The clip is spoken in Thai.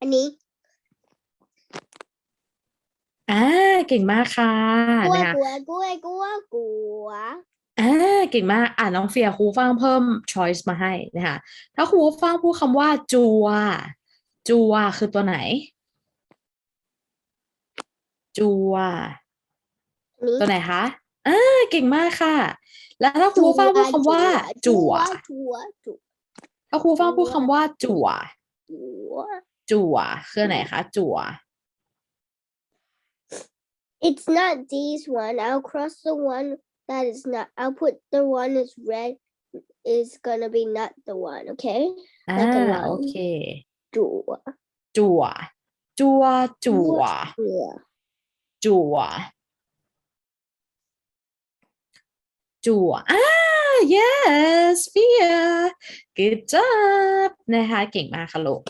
อันนี้ อ่าเก่งมากค่ะกลัวนะคะกลัวกลัวกลัวกลัวอ่าเก่งมากอ่าน้องเฟียครูฟังเพิ่ม choice มาให้นะคะถ้าครูฟังพูดคำว่าจัว จัวคือตัวไหน จัวอันนี้ตัวไหนคะอ่าเก่งมากค่ะ แล้วถ้าครูฟังพูดคำว่า จัวจัวจัวถ้าครูฟังพูดคำว่าจัวจัว จัวคือไหนคะ จัว It's not these one. I'll cross the one that is not. I'll put the one that's red is gonna be not the one. Okay. อ่าแล้วก็เราโอเค จัวจัวจัวจัวจัวจัวจัวอ่า yes Fia good job นะคะ เก่งมากค่ะลูก